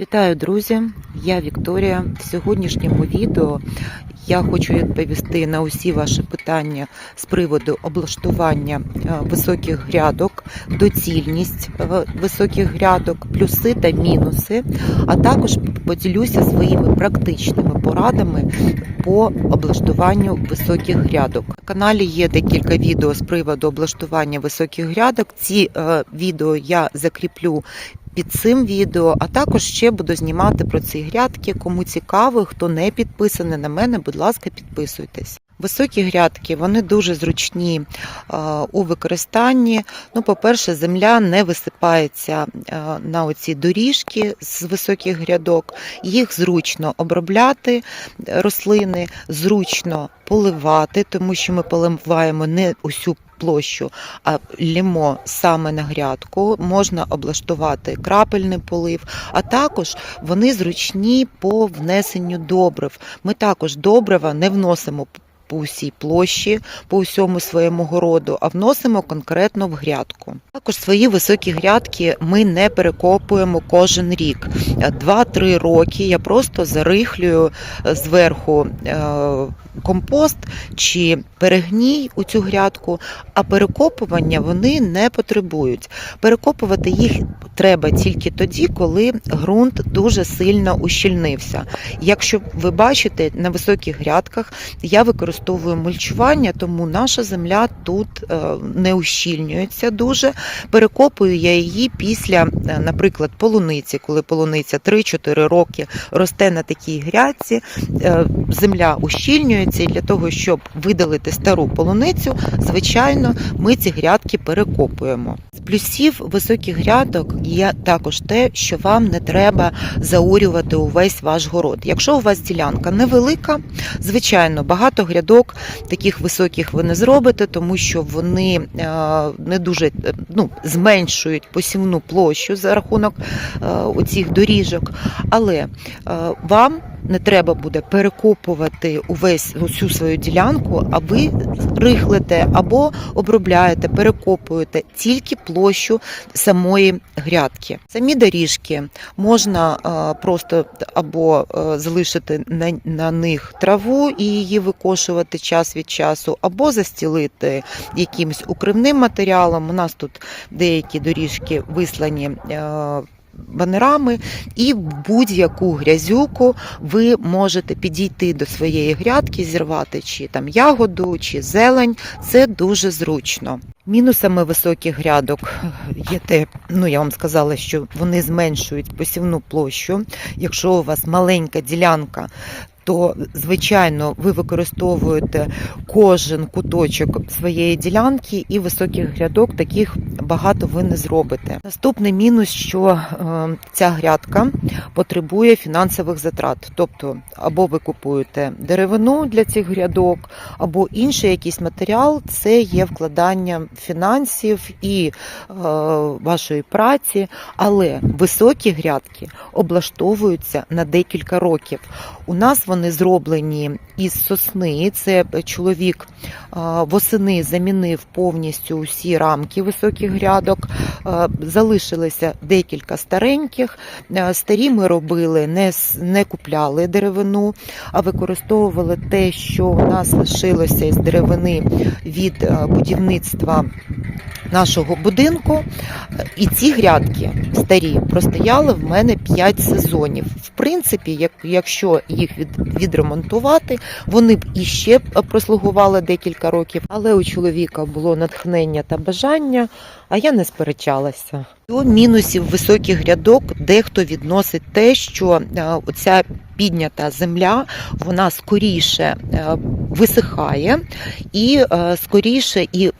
Вітаю, друзі! Я Вікторія. В сьогоднішньому відео я хочу відповісти на усі ваші питання з приводу облаштування е, високих грядок, доцільність е, високих грядок, плюси та мінуси, а також поділюся своїми практичними порадами по облаштуванню високих грядок. На каналі є декілька відео з приводу облаштування високих грядок. Ці е, відео я закріплю під цим відео, а також ще буду знімати про ці грядки. Кому цікаво, хто не підписаний на мене, будь ласка, підписуйтесь. Високі грядки вони дуже зручні е, у використанні. Ну, по-перше, земля не висипається е, на оці доріжки з високих грядок. Їх зручно обробляти рослини, зручно поливати, тому що ми поливаємо не усю площу, а лімо саме на грядку. Можна облаштувати крапельний полив, а також вони зручні по внесенню добрив. Ми також добрива не вносимо по усій площі, по усьому своєму городу, а вносимо конкретно в грядку. Також свої високі грядки ми не перекопуємо кожен рік. 2-3 роки я просто зарихлюю зверху е, компост чи перегній у цю грядку, а перекопування вони не потребують. Перекопувати їх треба тільки тоді, коли ґрунт дуже сильно ущільнився. Якщо ви бачите, на високих грядках я використовую мульчування, тому наша земля тут е, не ущільнюється дуже. Перекопую я її після, е, наприклад, полуниці, коли полуниця 3-4 роки росте на такій грядці, е, земля ущільнюється, і для того, щоб видалити стару полуницю, звичайно, ми ці грядки перекопуємо. З плюсів високих грядок є також те, що вам не треба заурювати увесь ваш город. Якщо у вас ділянка невелика, звичайно, багато грядок таких високих ви не зробите, тому що вони е, не дуже е, ну, зменшують посівну площу за рахунок е, оцих доріжок. Але вам не треба буде перекопувати увесь усю свою ділянку, а ви рихлите або обробляєте, перекопуєте тільки площу самої грядки. Самі доріжки можна е, просто або е, залишити на, на них траву і її викошувати час від часу, або застілити якимось укривним матеріалом. У нас тут деякі доріжки вислані. Банерами і будь-яку грязюку ви можете підійти до своєї грядки, зірвати чи там ягоду, чи зелень. Це дуже зручно. Мінусами високих грядок є те, ну я вам сказала, що вони зменшують посівну площу. Якщо у вас маленька ділянка, то звичайно ви використовуєте кожен куточок своєї ділянки і високих грядок таких багато ви не зробите. Наступний мінус, що е, ця грядка потребує фінансових затрат, тобто або ви купуєте деревину для цих грядок, або інший якийсь матеріал. Це є вкладання фінансів і е, вашої праці, але високі грядки облаштовуються на декілька років. У нас вони зроблені із сосни. Це чоловік восени замінив повністю усі рамки високих грядок. А, Залишилося декілька стареньких. Старі ми робили, не, не купляли деревину, а використовували те, що у нас лишилося із деревини від будівництва нашого будинку. І ці грядки старі простояли в мене 5 сезонів. В принципі, якщо їх від, відремонтувати, вони б іще прослугували декілька років. Але у чоловіка було натхнення та бажання, а я не сперечалася. До мінусів високих грядок дехто відносить те, що е, оця піднята земля вона скоріше е, висихає і е, скоріше і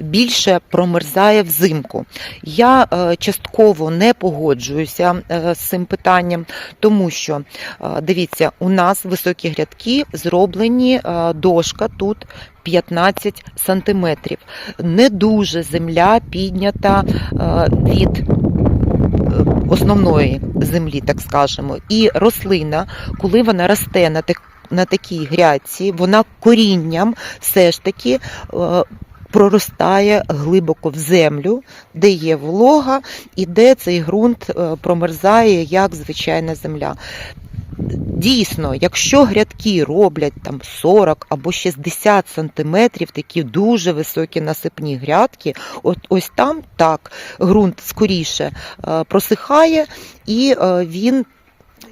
більше промерзає взимку. Я частково не погоджуюся з цим питанням, тому що дивіться, у нас високі грядки зроблені дошка тут. 15 сантиметрів. Не дуже земля піднята е, від е, основної землі, так скажемо. І рослина, коли вона росте на на такій грядці, вона корінням все ж таки е, проростає глибоко в землю, де є волога і де цей ґрунт промерзає як звичайна земля. Дійсно, якщо грядки роблять там 40 або 60 сантиметрів, такі дуже високі насипні грядки, от ось там так ґрунт скоріше е, просихає і е, він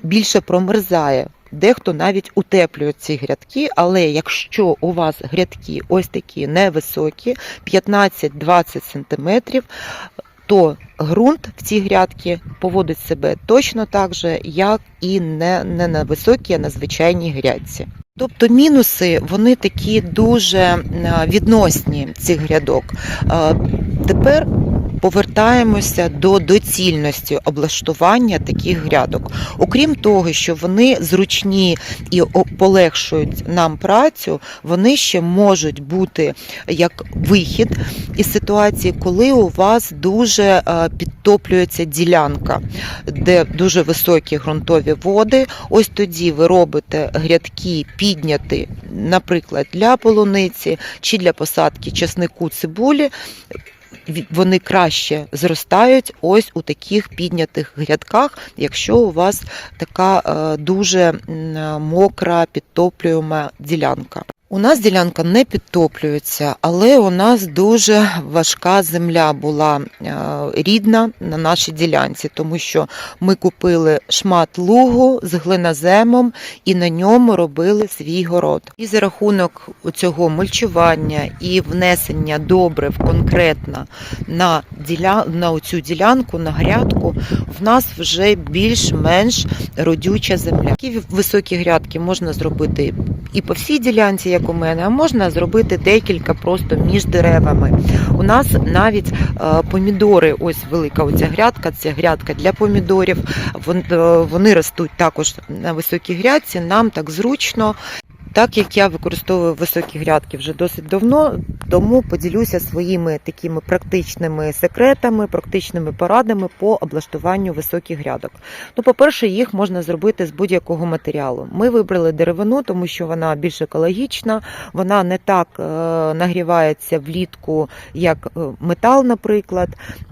більше промерзає. Дехто навіть утеплює ці грядки, але якщо у вас грядки ось такі невисокі, 15-20 сантиметрів, то ґрунт в ці грядки поводить себе точно так же, як і не, не на високій, а на звичайній грядці. Тобто мінуси вони такі дуже е, відносні цих грядок. Е, Тепер повертаємося до доцільності облаштування таких грядок. Окрім того, що вони зручні і полегшують нам працю, вони ще можуть бути як вихід із ситуації, коли у вас дуже е, підтоплюється ділянка, де дуже високі ґрунтові води. Ось тоді ви робите грядки підняти, наприклад, для полуниці чи для посадки часнику цибулі. Вони краще зростають ось у таких піднятих грядках, якщо у вас така е, дуже мокра, підтоплюєма ділянка. У нас ділянка не підтоплюється, але у нас дуже важка земля була е, рідна на нашій ділянці, тому що ми купили шмат лугу з глиноземом і на ньому робили свій город. І за рахунок цього мульчування і внесення добрив конкретно на, діля... на цю ділянку, на грядку, в нас вже більш-менш родюча земля. Такі високі грядки можна зробити і по всій ділянці, як у мене, а можна зробити декілька просто між деревами. У нас навіть е, помідори, ось велика оця грядка, це грядка для помідорів. Е, Вони ростуть також на високій грядці. Нам так зручно. Так як я використовую високі грядки вже досить давно, тому поділюся своїми такими практичними секретами, практичними порадами по облаштуванню високих грядок. Ну, по-перше, їх можна зробити з будь-якого матеріалу. Ми вибрали деревину, тому що вона більш екологічна, вона не так е, нагрівається влітку, як е, метал, наприклад.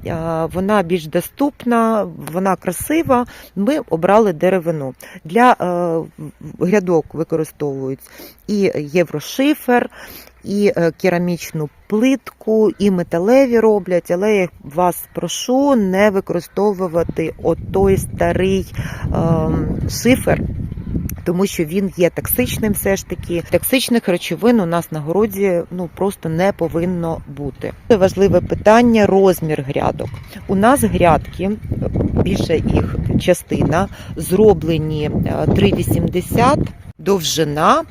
Е, вона більш доступна, вона красива. Ми обрали деревину. Для грядок використовують і єврошифер, і е, керамічну плитку, і металеві роблять, але я вас прошу не використовувати отой старий ем, шифер. Тому що він є токсичним, все ж таки токсичних речовин у нас на городі ну просто не повинно бути. Це Важливе питання: розмір грядок. У нас грядки, більша їх частина, зроблені е, 3,80 довжина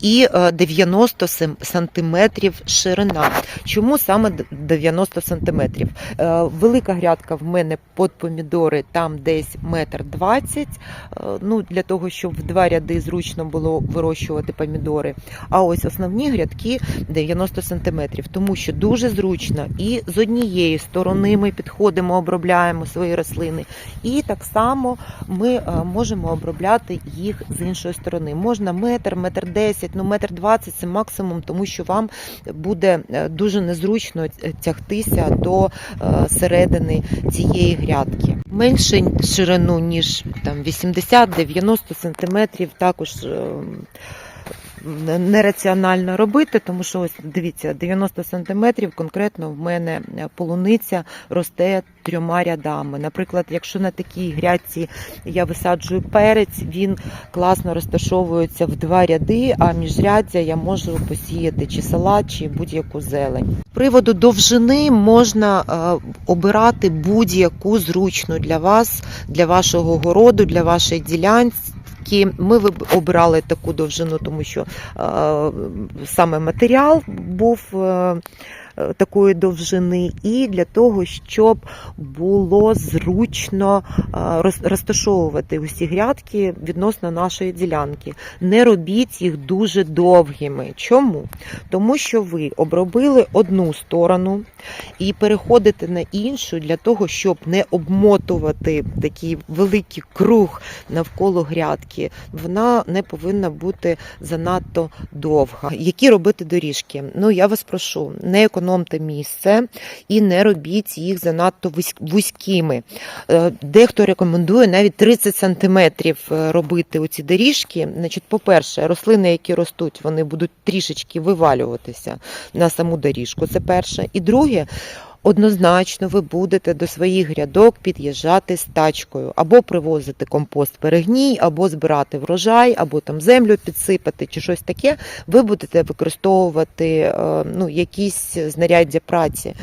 і е, 90 сем- сантиметрів ширина. Чому саме 90 сантиметрів? Е, Велика грядка в мене під помідори там десь метр двадцять. е, Ну, для того, щоб в два ряди зручно було вирощувати помідори. А ось основні грядки 90 сантиметрів, тому що дуже зручно і з однієї сторони ми підходимо, обробляємо свої рослини, і так само ми е, можемо обробляти їх з іншої сторони. Можна метр, метр десять, ну метр двадцять це максимум, тому що вам буде е, дуже незручно е, тягтися до е, середини цієї грядки. Менше ширину, ніж там 80-90 сантиметрів, також. Е, Нераціонально робити, тому що ось дивіться, 90 сантиметрів конкретно в мене полуниця росте трьома рядами. Наприклад, якщо на такій грядці я висаджую перець, він класно розташовується в два ряди, а міжряддя я можу посіяти чи салат, чи будь-яку зелень. З приводу довжини можна е, обирати будь-яку зручну для вас, для вашого городу, для вашої ділянці. Ми обрали таку довжину, тому що е, саме матеріал був е, такої довжини, і для того, щоб було зручно е, розташовувати усі грядки відносно нашої ділянки. Не робіть їх дуже довгими. Чому? Тому що ви обробили одну сторону і переходите на іншу для того, щоб не обмотувати такий великий круг навколо грядки. Вона не повинна бути занадто довга. Які робити доріжки? Ну я вас прошу, не економте економте місце і не робіть їх занадто вузькими. Е, Дехто рекомендує навіть 30 см робити оці доріжки. Значить, по-перше, рослини, які ростуть, вони будуть трішечки вивалюватися на саму доріжку. Це перше. І друге. Однозначно ви будете до своїх грядок під'їжджати з тачкою, або привозити компост перегній, або збирати врожай, або там землю підсипати чи щось таке. Ви будете використовувати е, ну, якісь знаряддя праці.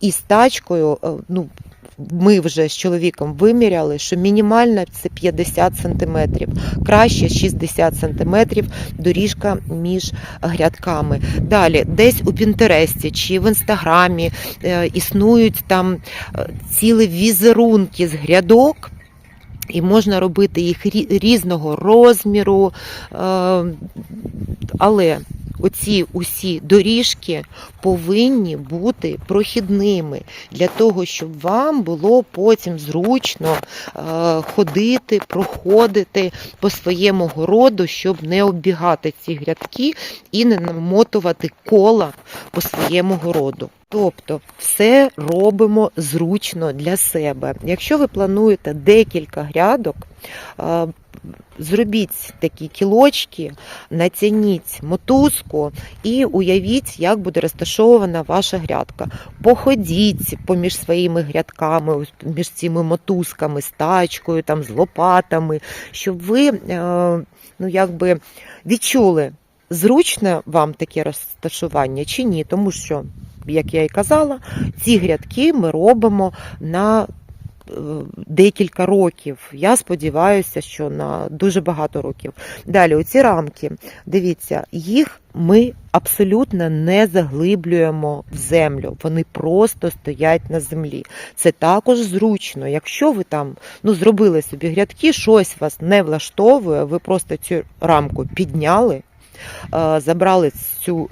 І з тачкою, е, ну. Ми вже з чоловіком виміряли, що мінімальна це 50 сантиметрів, краще 60 сантиметрів доріжка між грядками. Далі, десь у Пінтересті чи в інстаграмі е, існують там е, цілі візерунки з грядок. І можна робити їх різного розміру, е, але оці усі доріжки повинні бути прохідними для того, щоб вам було потім зручно е, ходити, проходити по своєму городу, щоб не оббігати ці грядки і не намотувати кола по своєму городу. Тобто все робимо зручно для себе. Якщо ви плануєте декілька грядок, зробіть такі кілочки, натягніть мотузку і уявіть, як буде розташована ваша грядка. Походіть поміж своїми грядками, між цими мотузками, з тачкою, там, з лопатами, щоб ви ну, якби відчули, зручне вам таке розташування чи ні, тому що, як я і казала, ці грядки ми робимо на е, декілька років. Я сподіваюся, що на дуже багато років. Далі, оці рамки, дивіться, їх ми абсолютно не заглиблюємо в землю. Вони просто стоять на землі. Це також зручно. Якщо ви там ну, зробили собі грядки, щось вас не влаштовує, ви просто цю рамку підняли. Е, Забрали цю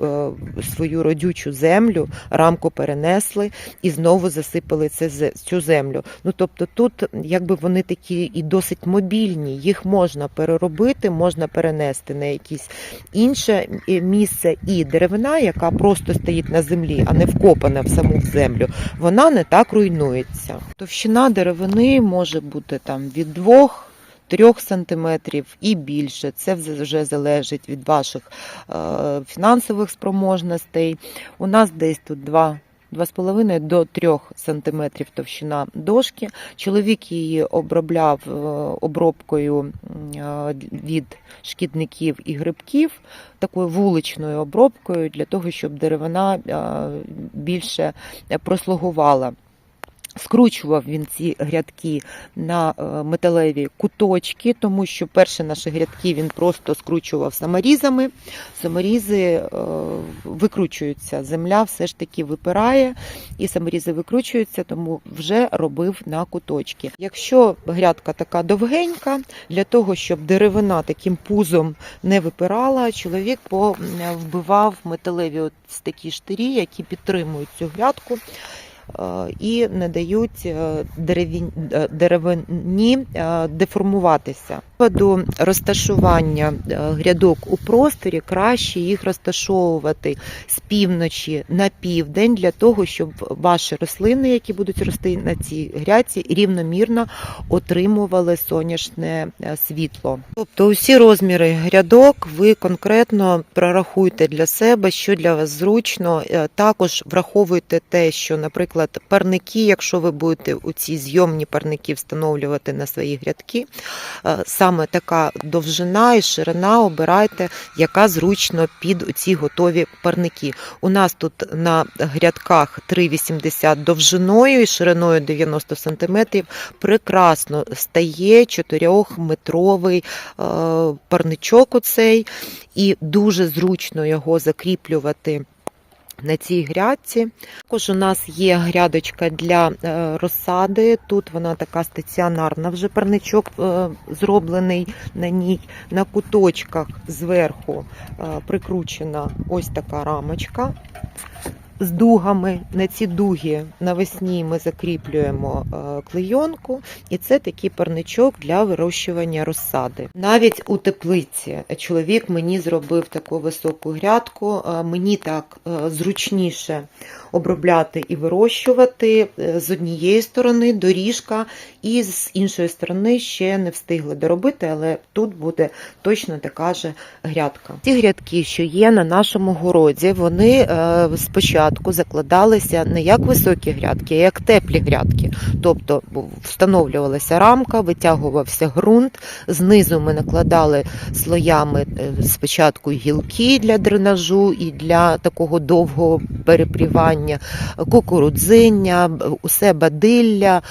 е, свою родючу землю, рамку перенесли і знову засипали це цю землю. Ну тобто тут якби вони такі і досить мобільні, їх можна переробити, можна перенести на якесь інше е, місце. І деревина, яка просто стоїть на землі, а не вкопана в саму землю, вона не так руйнується. Товщина деревини може бути там від двох. 3 сантиметрів і більше. Це вже залежить від ваших е, фінансових спроможностей. У нас десь тут 2 2,5 до 3 сантиметрів товщина дошки. Чоловік її обробляв е, обробкою е, від шкідників і грибків, такою вуличною обробкою для того, щоб деревина більше прослугувала. Скручував він ці грядки на е, металеві куточки, тому що перші наші грядки він просто скручував саморізами. Саморізи е, викручуються, земля все ж таки випирає, і саморізи викручуються, тому вже робив на куточки. Якщо грядка така довгенька, для того, щоб деревина таким пузом не випирала, чоловік вбивав металеві от такі штирі, які підтримують цю грядку і не дають е, е, деревині е, деформуватися. З розташування е, грядок у просторі краще їх розташовувати з півночі на південь для того, щоб ваші рослини, які будуть рости на цій грядці, рівномірно отримували сонячне е, світло. Тобто усі розміри грядок ви конкретно прорахуйте для себе, що для вас зручно. Е, Також враховуйте те, що, наприклад, парники, якщо ви будете у ці зйомні парники встановлювати на свої грядки, е, саме така довжина і ширина обирайте, яка зручно під ці готові парники. У нас тут на грядках 3,80 довжиною і шириною 90 см прекрасно стає 4-метровий е, парничок оцей, і дуже зручно його закріплювати. На цій грядці. Також у нас є грядочка для е, розсади. Тут вона така стаціонарна, вже парничок е, зроблений на ній. На куточках зверху е, прикручена ось така рамочка з дугами. На ці дуги навесні ми закріплюємо е, клейонку, і це такий парничок для вирощування розсади. Навіть у теплиці чоловік мені зробив таку високу грядку. е, Мені так е, зручніше обробляти і вирощувати е, з однієї сторони доріжка, і з іншої сторони ще не встигли доробити, але тут буде точно така же грядка. Ті грядки, що є на нашому городі, вони е, спочатку закладалися не як високі грядки, а як теплі грядки. Тобто встановлювалася рамка, витягувався ґрунт. Знизу ми накладали слоями е, спочатку гілки для дренажу і для такого довгого перепрівання, кукурудзиння, б- усе бадилля,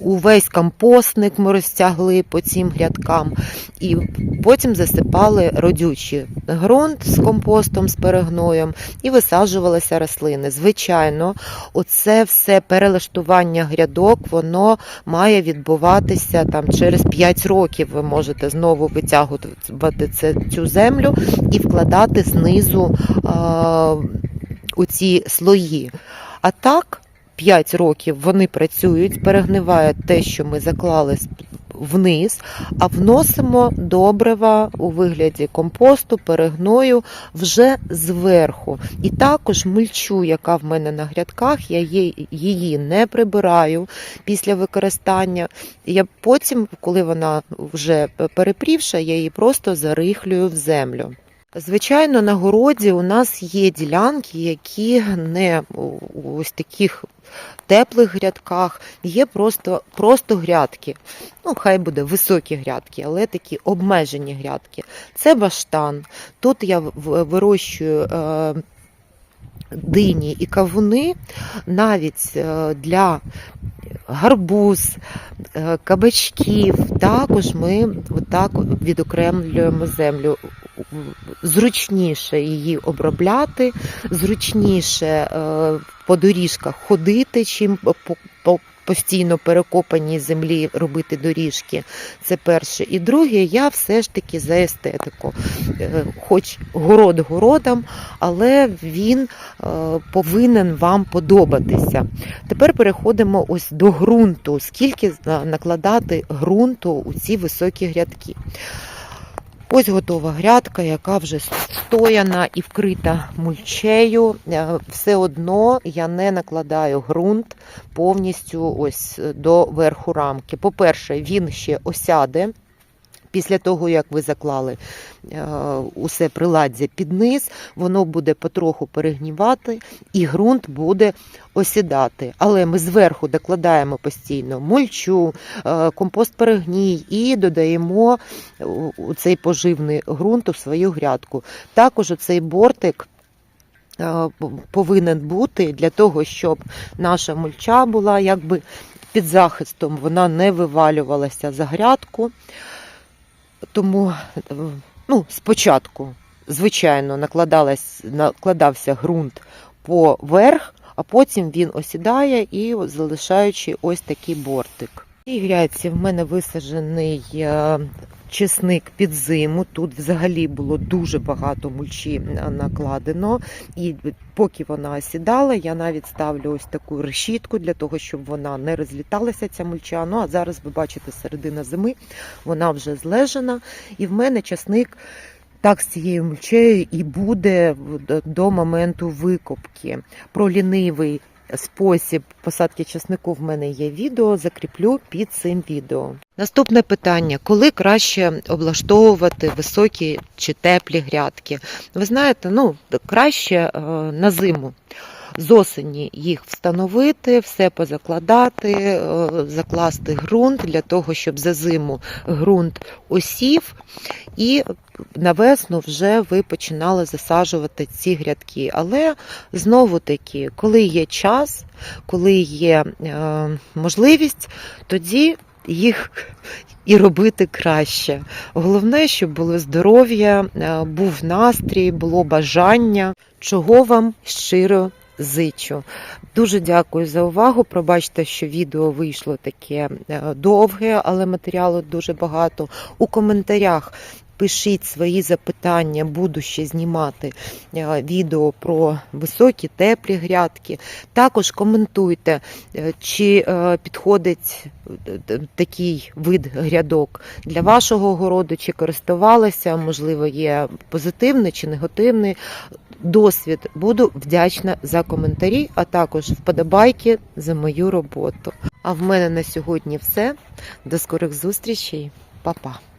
увесь компостник ми розтягли по цим грядкам. І потім засипали родючий ґрунт з компостом, з перегноєм і висаджувалися рослини. Звичайно, оце все перелаштування грядок, воно має відбуватися там через 5 років. Ви можете знову витягувати цю землю і вкладати знизу у ці слої. А так. 5 років вони працюють, перегниває те, що ми заклали вниз, а вносимо добрива у вигляді компосту, перегною вже зверху. І також мульчу, яка в мене на грядках, я її не прибираю після використання. Я потім, коли вона вже перепрівша, я її просто зарихлюю в землю. Звичайно, на городі у нас є ділянки, які не ось таких теплих грядках, є просто, просто грядки. Ну, хай буде високі грядки, але такі обмежені грядки. Це баштан. Тут я вирощую е, дині і кавуни навіть е, для гарбуз, е, кабачків. Також ми отак відокремлюємо землю. Зручніше її обробляти, зручніше е, по доріжках ходити, чим по, по постійно перекопаній землі робити доріжки. Це перше. І друге, я все ж таки за естетику. Е, Хоч город городом, але він е, повинен вам подобатися. Тепер переходимо ось до ґрунту. Скільки накладати ґрунту у ці високі грядки. Ось готова грядка, яка вже стояна і вкрита мульчею. Е, Все одно я не накладаю ґрунт повністю ось до верху рамки. По-перше, він ще осяде. Після того, як ви заклали е, усе приладдя під низ, воно буде потроху перегнівати і ґрунт буде осідати. Але ми зверху докладаємо постійно мульчу, е, компост перегній і додаємо цей поживний ґрунт у свою грядку. Також цей бортик. е, Повинен бути для того, щоб наша мульча була якби під захистом, вона не вивалювалася за грядку. Тому ну, спочатку, звичайно, накладався ґрунт поверх, а потім він осідає і залишаючи ось такий бортик. І гряці в мене висаджений е, чесник під зиму. Тут взагалі було дуже багато мульчі е, накладено. І поки вона осідала, я навіть ставлю ось таку решітку для того, щоб вона не розліталася, ця мульча. Ну а зараз ви бачите середина зими, вона вже злежена. І в мене часник так з цією мульчею і буде до моменту викопки. Про лінивий спосіб посадки часнику в мене є відео, закріплю під цим відео. Наступне питання: коли краще облаштовувати високі чи теплі грядки? Ви знаєте, ну краще е, на зиму. З осені їх встановити, все позакладати, е, закласти ґрунт для того, щоб за зиму ґрунт осів, і на весну вже ви починали засаджувати ці грядки. Але знову таки, коли є час, коли є е, можливість, тоді їх і робити краще. Головне, щоб було здоров'я, е, був настрій, було бажання, чого вам щиро зичу. Дуже дякую за увагу. Пробачте, що відео вийшло таке е, довге, але матеріалу дуже багато. У коментарях пишіть свої запитання, буду ще знімати е, відео про високі, теплі грядки. Також коментуйте, е, чи е, підходить такий вид грядок для вашого городу, чи користувалися, можливо, є позитивний чи негативний досвід. Буду вдячна за коментарі, а також вподобайки за мою роботу. А в мене на сьогодні все. До скорих зустрічей, Па-па!